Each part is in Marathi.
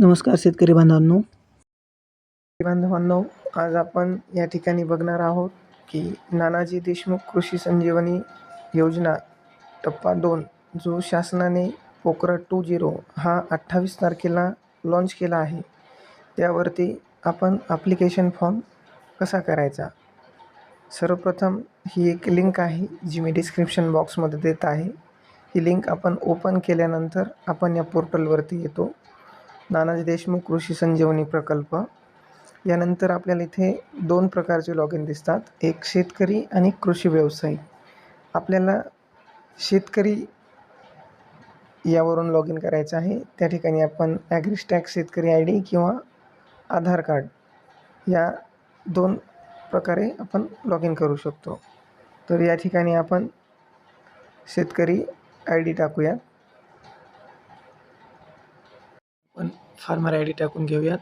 नमस्कार शेतकरी बांधवांनो. बांधवांनो आज आपण या ठिकाणी बघणार आहोत की नानाजी देशमुख कृषी संजीवनी योजना टप्पा दोन जो शासनाने पोकरा टू झिरो हा अठ्ठावीस तारखेला लॉन्च केला आहे. त्यावरती आपण ॲप्लिकेशन फॉर्म कसा करायचा? सर्वप्रथम ही एक लिंक आहे जी मी डिस्क्रिप्शन बॉक्समध्ये देत आहे. ही लिंक आपण ओपन केल्यानंतर आपण या पोर्टलवरती येतो. नानाजी देशमुख कृषी संजीवनी प्रकल्प. यानंतर आपल्याला इथे दोन प्रकारचे लॉग इन दिसतात. एक शेतकरी आणि कृषी व्यावसायिक आपल्याला शेतकरी यावरून लॉग इन करायचं आहे. त्या ठिकाणी आपण ॲग्रिस्टॅक शेतकरी आय डी किंवा आधार कार्ड या दोन प्रकारे आपण लॉग इन करू शकतो. तर या ठिकाणी आपण शेतकरी आय डी टाकूयात आपण फार्मर आय डी टाकून घेऊयात.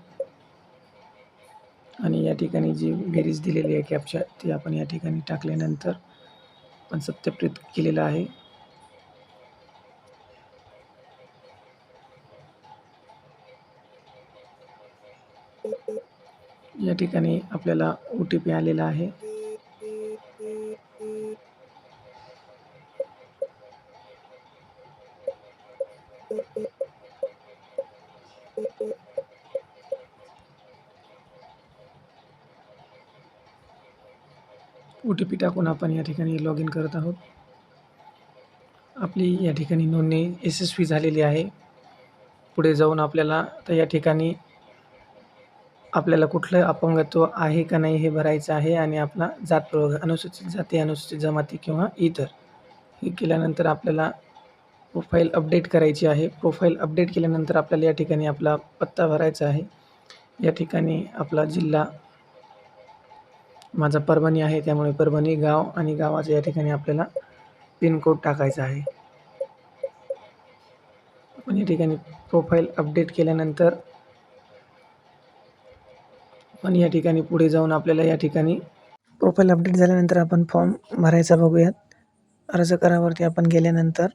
आणि या ठिकाणी जी बेरीज दिलेली आहे कॅपच्या ती आपण या ठिकाणी टाकल्यानंतर आपण सत्यापित केलेलं आहे. या ठिकाणी आपल्याला ओ टी पी आलेला आहे. ओ टी पी टाकून आपण या ठिकाणी लॉग इन करत आहोत. आपली या ठिकाणी नोंदणी यशस्वी झालेली आहे. पुढे जाऊन आपल्याला तर या ठिकाणी आपल्याला कुठलं अपंगत्व आहे का नाही हे भरायचं आहे आणि आपला जात प्रवर्ग अनुसूचित जाती अनुसूचित जमाती किंवा इतर. हे केल्यानंतर आपल्याला प्रोफाईल अपडेट करायची आहे. प्रोफाईल अपडेट केल्यानंतर आपल्याला या ठिकाणी आपला पत्ता भरायचा आहे. या ठिकाणी आपला जिल्हा माझा परभणी आहे त्यामुळे परभणी गाव आणि गावाच्या या ठिकाणी आपल्याला पिनकोड टाकायचा आहे. आपण या ठिकाणी प्रोफाईल अपडेट केल्यानंतर पण या ठिकाणी पुढे जाऊन आपल्याला या ठिकाणी प्रोफाईल अपडेट झाल्यानंतर आपण फॉर्म भरायचा बघूयात. अर्ज करावरती आपण गेल्यानंतर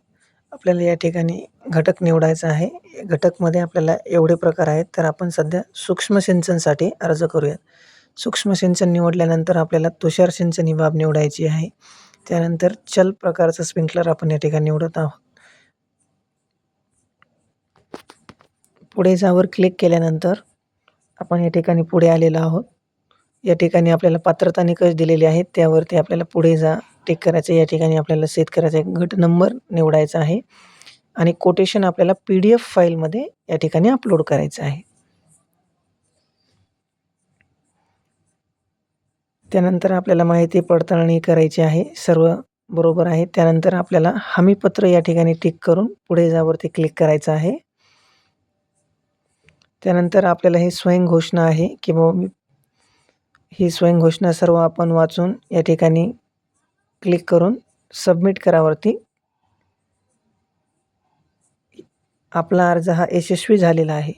आपल्याला या ठिकाणी घटक निवडायचा आहे. घटकमध्ये आपल्याला एवढे प्रकार आहेत तर आपण सध्या सूक्ष्म सिंचनसाठी अर्ज करूयात. सूक्ष्म सिंचन निवडल्यानंतर आपल्याला तुषार सिंचन ही बाब निवडायची आहे. त्यानंतर चल प्रकारचं स्प्रिंकलर आपण या ठिकाणी निवडत आहोत. पुढे जावर क्लिक केल्यानंतर आपण या ठिकाणी पुढे आलेलो आहोत. या ठिकाणी आपल्याला पात्रता निकष दिलेले आहेत. त्यावरती आपल्याला पुढे जा टिक करायचं या ठिकाणी आपल्याला शेतकऱ्याचा गट नंबर निवडायचा आहे. आणि कोटेशन आपल्याला पी डी एफ फाईलमध्ये या ठिकाणी अपलोड करायचं आहे. त्यानंतर आपल्याला माहिती पडताळणी करायची आहे सर्व बरोबर आहे. त्यानंतर आपल्याला हमीपत्र या ठिकाणी टिक करून पुढे जावरती क्लिक करायचं आहे. त्यानंतर आपल्याला ही स्वयंघोषणा आहे की बाबा मी ही स्वयंघोषणा सर्व आपण वाचून या ठिकाणी क्लिक करून सबमिट करावरती आपला अर्ज हा यशस्वी झालेला आहे.